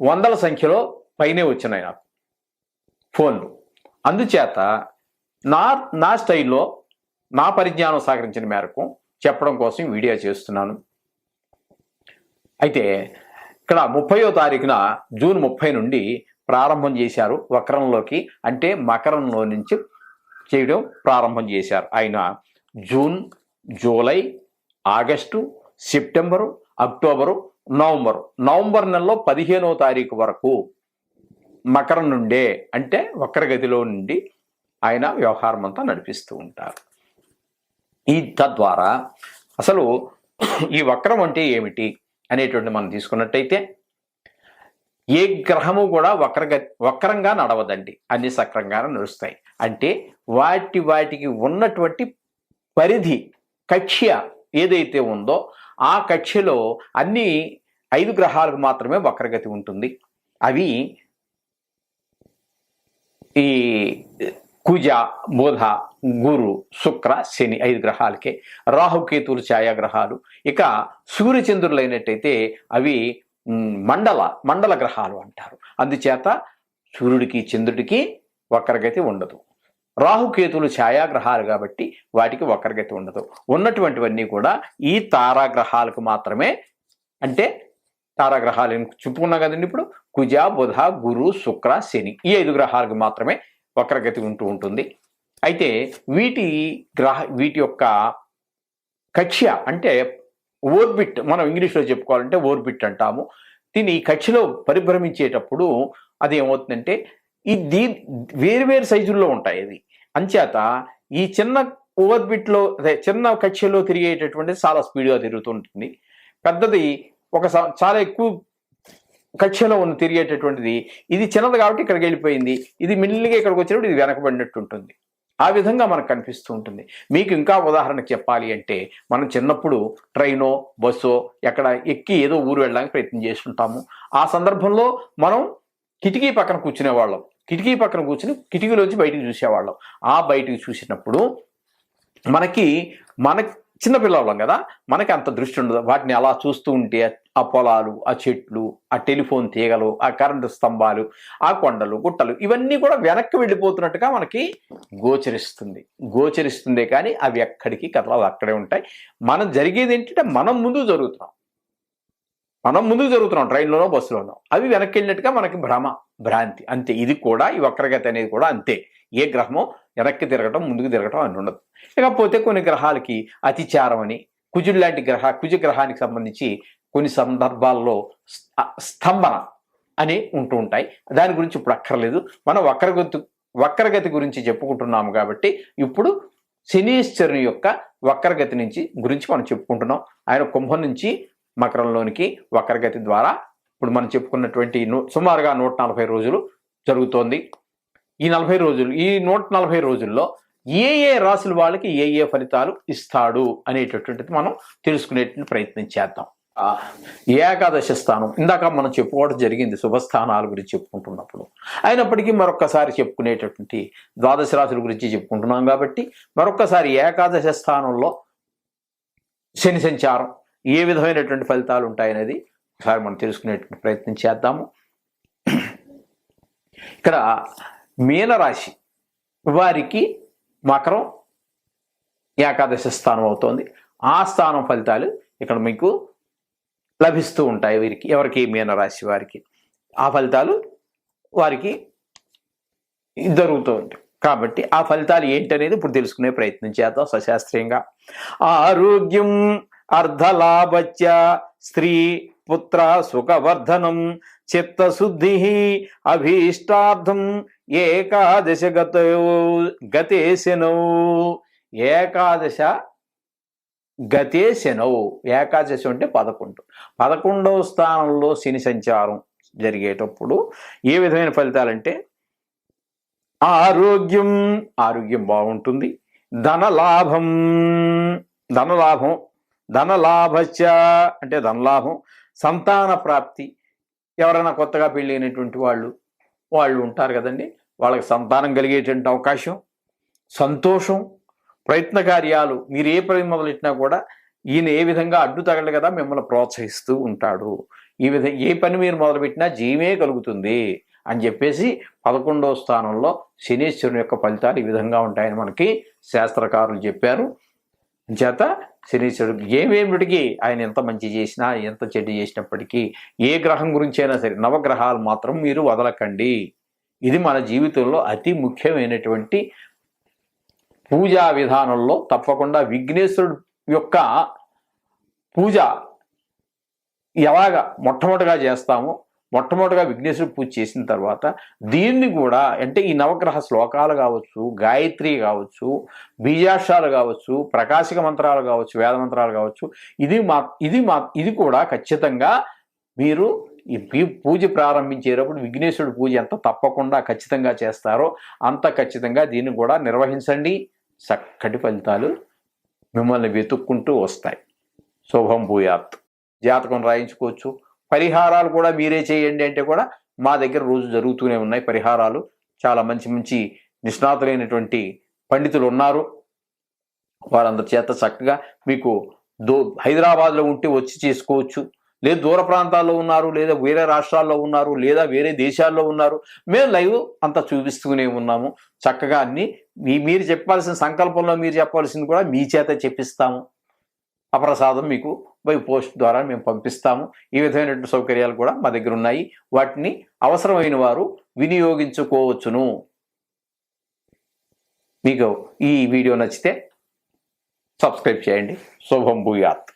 వందల సంఖ్యలో పైనే వచ్చినాయి నాకు. ఫోన్లు. అందుచేత నా నా స్టైల్లో నా పరిజ్ఞానం సహకరించిన మేరకు చెప్పడం కోసం వీడియో చేస్తున్నాను. అయితే ఇక్కడ ముప్పయో తారీఖున జూన్ ముప్పై నుండి ప్రారంభం చేశారు వక్రంలోకి అంటే మకరంలో నుంచి చేయడం ప్రారంభం చేశారు. ఆయన June July August September October November. November నెలలో పదిహేనవ తారీఖు వరకు మకరం నుండే అంటే వక్రగతిలో నుండి ఆయన వ్యవహారం అంతా నడిపిస్తూ ఉంటారు. ఈ తద్వారా అసలు ఈ వక్రం అంటే ఏమిటి అనేటువంటి మనం తీసుకున్నట్టయితే ఏ గ్రహము కూడా వక్రగ వక్రంగా నడవదండి. అన్ని సక్రంగానే నడుస్తాయి. అంటే వాటి వాటికి ఉన్నటువంటి పరిధి కక్ష్య ఏదైతే ఉందో ఆ కక్ష్యలో అన్ని ఐదు గ్రహాలకు మాత్రమే వక్రగతి ఉంటుంది. అవి ఈ కుజ బుధ గురు శుక్ర శని ఐదు గ్రహాలకే. రాహుకేతులు ఛాయాగ్రహాలు. ఇక సూర్యచంద్రులైనట్టయితే అవి మండల మండల గ్రహాలు అంటారు. అందుచేత సూర్యుడికి చంద్రుడికి వక్రగతి ఉండదు. రాహుకేతులు ఛాయాగ్రహాలు కాబట్టి వాటికి వక్రగతి ఉండదు. ఉన్నటువంటివన్నీ కూడా ఈ తారాగ్రహాలకు మాత్రమే అంటే తారాగ్రహాలు చెప్పుకున్నా చెప్పుకున్నాం కదండి ఇప్పుడు? కుజ బుధ గురు శుక్ర శని ఈ ఐదు గ్రహాలకు మాత్రమే వక్రగతి ఉంటూ ఉంటుంది. అయితే వీటి గ్రహ వీటి యొక్క కక్ష్య అంటే ఓర్బిట్ మనం ఇంగ్లీష్లో చెప్పుకోవాలంటే ఓర్బిట్ అంటాము. దీని ఈ కక్షలో పరిభ్రమించేటప్పుడు అది ఏమవుతుందంటే ఈ దీ వేరువేరు సైజుల్లో ఉంటాయి అది అంచేత ఈ చిన్న ఓవర్బిట్లో అదే చిన్న కక్షలో తిరిగేటటువంటిది చాలా స్పీడ్గా తిరుగుతుంటుంది పెద్దది ఒక స- చాలా ఎక్కువ కక్షలో ఉన్న తిరిగేటటువంటిది ఇది చిన్నది కాబట్టి ఇక్కడికి వెళ్ళిపోయింది. ఇది మిల్లిగా ఇక్కడికి వచ్చినప్పుడు ఇది వెనకబడినట్టు ఉంటుంది. ఆ విధంగా మనకు కనిపిస్తూ ఉంటుంది. మీకు ఇంకా ఉదాహరణకు చెప్పాలి అంటే మనం చిన్నప్పుడు ట్రైనో బస్సో ఎక్కడ ఎక్కి ఏదో ఊరు వెళ్ళడానికి ప్రయత్నం చేస్తుంటాము. ఆ సందర్భంలో మనం కిటికీ పక్కన కూర్చునేవాళ్ళం. కిటికీ పక్కన కూర్చుని కిటికీలోంచి బయటికి చూసేవాళ్ళం. ఆ బయటికి చూసినప్పుడు మనకి మన చిన్నపిల్లవాళ్ళం కదా మనకి అంత దృష్టి ఉండదు. వాటిని అలా చూస్తూ ఉంటే ఆ పొలాలు ఆ చెట్లు ఆ టెలిఫోన్ తీగలు ఆ కరెంటు స్తంభాలు ఆ కొండలు గుట్టలు ఇవన్నీ కూడా వెనక్కి వెళ్ళిపోతున్నట్టుగా మనకి గోచరిస్తుంది. గోచరిస్తుందే కానీ అవి ఎక్కడికి కథలు అక్కడే ఉంటాయి. మనం జరిగేది ఏంటంటే మనం ముందు జరుగుతున్నాం. మనం ముందుకు జరుగుతున్నాం ట్రైన్లోనో బస్సులోనో. అవి వెనక్కి వెళ్ళినట్టుగా మనకి భ్రమ భ్రాంతి. అంతే. ఇది కూడా ఈ వక్రగతి అనేది కూడా అంతే. ఏ గ్రహమో వెనక్కి తిరగటం ముందుకు తిరగటం అని ఉండదు. ఇకపోతే కొన్ని గ్రహాలకి అతిచారం అని కుజుడు లాంటి గ్రహ కుజ గ్రహానికి సంబంధించి కొన్ని సందర్భాల్లో స్తంభన అని ఉంటూ ఉంటాయి. దాని గురించి ఇప్పుడు అక్కర్లేదు. మనం వక్రగతి వక్రగతి గురించి చెప్పుకుంటున్నాము కాబట్టి ఇప్పుడు శనీశ్వరుని యొక్క వక్రగతి నుంచి గురించి మనం చెప్పుకుంటున్నాం. ఆయన కుంభం నుంచి మకరంలోనికి వక్రగతి ద్వారా ఇప్పుడు మనం చెప్పుకున్నటువంటి సుమారుగా నూట నలభై రోజులు జరుగుతోంది. ఈ నలభై రోజులు ఈ నూట నలభై రోజుల్లో ఏ ఏ రాశుల వాళ్ళకి ఏ ఏ ఫలితాలు ఇస్తాడు అనేటటువంటిది మనం తెలుసుకునేటువంటి ప్రయత్నం చేద్దాం. ఏకాదశి ఏకాదశ స్థానం ఇందాక మనం చెప్పుకోవడం జరిగింది శుభస్థానాల గురించి చెప్పుకుంటున్నప్పుడు. అయినప్పటికీ మరొక్కసారి చెప్పుకునేటటువంటి ద్వాదశ రాశుల గురించి చెప్పుకుంటున్నాం కాబట్టి మరొక్కసారి ఏకాదశ స్థానంలో శని సంచారం ఏ విధమైనటువంటి ఫలితాలు ఉంటాయనేది ఒకసారి మనం తెలుసుకునేటువంటి ప్రయత్నం చేద్దాము. ఇక్కడ మీనరాశి వారికి మకరం ఏకాదశి స్థానం అవుతోంది. ఆ స్థానం ఫలితాలు ఇక్కడ మీకు లభిస్తూ ఉంటాయి వీరికి ఎవరికి? మీనరాశి వారికి. ఆ ఫలితాలు వారికి జరుగుతూ ఉంటాయి కాబట్టి ఆ ఫలితాలు ఏంటనేది ఇప్పుడు తెలుసుకునే ప్రయత్నం చేద్దాం సశాస్త్రీయంగా. ఆరోగ్యం అర్ధలాభచ్చ స్త్రీ పుత్ర సుఖవర్ధనం చిత్తశుద్ధి అభీష్టార్థం ఏకాదశ గత గతేశనౌ. ఏకాదశ గతేశనౌ. ఏకాదశి అంటే పదకొండు. పదకొండవ స్థానంలో శని సంచారం జరిగేటప్పుడు ఏ విధమైన ఫలితాలంటే ఆరోగ్యం ఆరోగ్యం బాగుంటుంది ధనలాభం ధనలాభం ధనలాభచ్చ అంటే ధనలాభం సంతాన ప్రాప్తి. ఎవరైనా కొత్తగా పెళ్ళైనటువంటి వాళ్ళు వాళ్ళు ఉంటారు కదండి. వాళ్ళకి సంతానం కలిగేటువంటి అవకాశం సంతోషం ప్రయత్న కార్యాలు మీరు ఏ పని మొదలెట్టినా కూడా ఈయన ఏ విధంగా అడ్డు తగలడు కదా మిమ్మల్ని ప్రోత్సహిస్తూ ఉంటాడు. ఈ విధంగా ఏ పని మీరు మొదలుపెట్టినా జీవమే కలుగుతుంది అని చెప్పేసి పదకొండవ స్థానంలో శనీశ్వరుని యొక్క ఫలితాలు ఈ విధంగా ఉంటాయని మనకి శాస్త్రకారులు చెప్పారు. చేత శనీశ్వరుడు ఏమేమిటికి ఆయన ఎంత మంచి చేసినా ఎంత చెడు చేసినప్పటికీ ఏ గ్రహం గురించి అయినా సరే నవగ్రహాలు మాత్రం మీరు వదలకండి. ఇది మన జీవితంలో అతి ముఖ్యమైనటువంటి పూజా విధానంలో తప్పకుండా విఘ్నేశ్వరుడు యొక్క పూజ ఎలాగ మొట్టమొదటిగా చేస్తామో మొట్టమొదటిగా విఘ్నేశ్వరుడు పూజ చేసిన తర్వాత దీన్ని కూడా అంటే ఈ నవగ్రహ శ్లోకాలు కావచ్చు గాయత్రి కావచ్చు బీజాక్షాలు కావచ్చు ప్రకాశిక మంత్రాలు కావచ్చు వేద మంత్రాలు కావచ్చు ఇది మా ఇది మా ఇది కూడా ఖచ్చితంగా మీరు ఈ పూజ ప్రారంభించేటప్పుడు విఘ్నేశ్వరుడు పూజ ఎంత తప్పకుండా ఖచ్చితంగా చేస్తారో అంత ఖచ్చితంగా దీన్ని కూడా నిర్వహించండి. చక్కటి ఫలితాలు మిమ్మల్ని వెతుక్కుంటూ వస్తాయి. శుభం భూయాత్. జాతకం రాయించుకోవచ్చు. పరిహారాలు కూడా మీరే చేయండి అంటే కూడా మా దగ్గర రోజు జరుగుతూనే ఉన్నాయి పరిహారాలు. చాలా మంచి మంచి నిష్ణాతులైనటువంటి పండితులు ఉన్నారు. వారందరి చేత చక్కగా మీకు దో హైదరాబాద్లో ఉంటే వచ్చి చేసుకోవచ్చు. లేదు దూర ప్రాంతాల్లో ఉన్నారు లేదా వేరే రాష్ట్రాల్లో ఉన్నారు లేదా వేరే దేశాల్లో ఉన్నారు. మేము లైవ్ అంతా చూపిస్తూనే ఉన్నాము. చక్కగా అన్ని మీరు చెప్పాల్సిన సంకల్పంలో మీరు చెప్పాల్సింది కూడా మీ చేత చెప్పిస్తాము. అప్రసాదం మీకు బై పోస్ట్ ద్వారా మేము పంపిస్తాము. ఈ విధమైనటువంటి సౌకర్యాలు కూడా మా దగ్గర ఉన్నాయి. వాటిని అవసరమైన వారు వినియోగించుకోవచ్చును. మీకు ఈ వీడియో నచ్చితే సబ్స్క్రైబ్ చేయండి. శుభం భూయాత్.